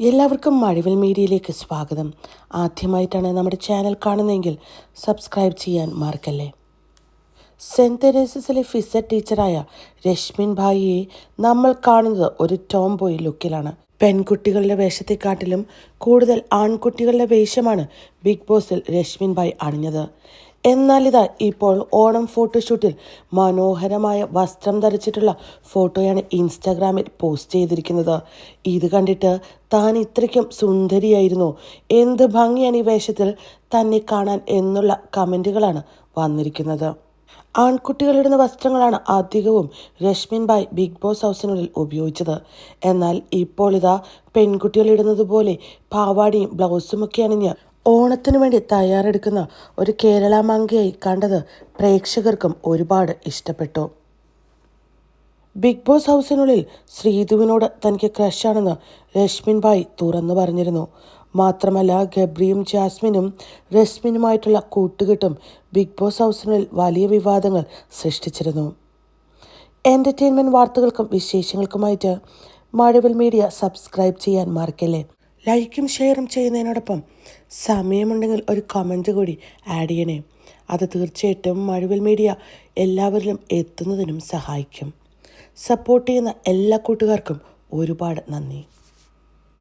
എല്ലാവർക്കും മഴവിൽ മീഡിയയിലേക്ക് സ്വാഗതം. ആദ്യമായിട്ടാണ് നമ്മുടെ ചാനൽ കാണുന്നതെങ്കിൽ സബ്സ്ക്രൈബ് ചെയ്യാൻ മറക്കല്ലേ. സെന്റ് തെരേസസിലെ ഫിസ ടീച്ചറായ രശ്മിൻ ഭായിയെ നമ്മൾ കാണുന്നത് ഒരു ടോം ബോയ് ലുക്കിലാണ്. പെൺകുട്ടികളുടെ വേഷത്തെക്കാട്ടിലും കൂടുതൽ ആൺകുട്ടികളുടെ വേഷമാണ് ബിഗ് ബോസിൽ രശ്മിൻ ഭായ് അണിഞ്ഞത്. എന്നാൽ ഇതാ ഇപ്പോൾ ഓണം ഫോട്ടോഷൂട്ടിൽ മനോഹരമായ വസ്ത്രം ധരിച്ചിട്ടുള്ള ഫോട്ടോയാണ് ഇൻസ്റ്റാഗ്രാമിൽ പോസ്റ്റ് ചെയ്തിരിക്കുന്നത്. ഇത് കണ്ടിട്ട് താൻ ഇത്രയ്ക്കും സുന്ദരിയായിരുന്നു. എന്ത് ഭംഗിയാണ് ഈ വേഷത്തിൽ തന്നെ കാണാൻ എന്നുള്ള കമന്റുകളാണ് വന്നിരിക്കുന്നത്. ആൺകുട്ടികളിടുന്ന വസ്ത്രങ്ങളാണ് അധികവും രശ്മിൻ ബായ് ബിഗ് ബോസ് ഹൗസിനുള്ളിൽ ഉപയോഗിച്ചത്. എന്നാൽ ഇപ്പോൾ ഇതാ പെൺകുട്ടികൾ ഇടുന്നത് പോലെ പാവാടിയും ബ്ലൗസും ഒക്കെ അണിഞ്ഞ് ഓണത്തിനു വേണ്ടി തയ്യാറെടുക്കുന്ന ഒരു കേരള മങ്കയായി കണ്ടത് പ്രേക്ഷകർക്കും ഒരുപാട് ഇഷ്ടപ്പെട്ടു. ബിഗ് ബോസ് ഹൗസിനുള്ളിൽ ശ്രീധുവിനോട് തനിക്ക് ക്രഷാണെന്ന് രശ്മിൻ ഭായ് തുറന്നു പറഞ്ഞിരുന്നു. മാത്രമല്ല ഗബ്രിയും ജാസ്മിനും രശ്മിനുമായിട്ടുള്ള കൂട്ടുകെട്ടും ബിഗ് ബോസ് ഹൗസിനുള്ളിൽ വലിയ വിവാദങ്ങൾ സൃഷ്ടിച്ചിരുന്നു. എന്റർടൈൻമെന്റ് വാർത്തകൾക്കും വിശേഷങ്ങൾക്കുമായിട്ട് മഴവിൽ മീഡിയ സബ്സ്ക്രൈബ് ചെയ്യാൻ മറക്കല്ലേ? ലൈക്കും ഷെയറും ചെയ്യുന്നതിനോടൊപ്പം സമയമുണ്ടെങ്കിൽ ഒരു കമന്റ് കൂടി ആഡ് ചെയ്യണേ. അത് തീർച്ചയായിട്ടും മഴവിൽ മീഡിയ എല്ലാവരിലും എത്തുന്നതിനും സഹായിക്കും. സപ്പോർട്ട് ചെയ്യുന്ന എല്ലാ കൂട്ടുകാർക്കും ഒരുപാട് നന്ദി.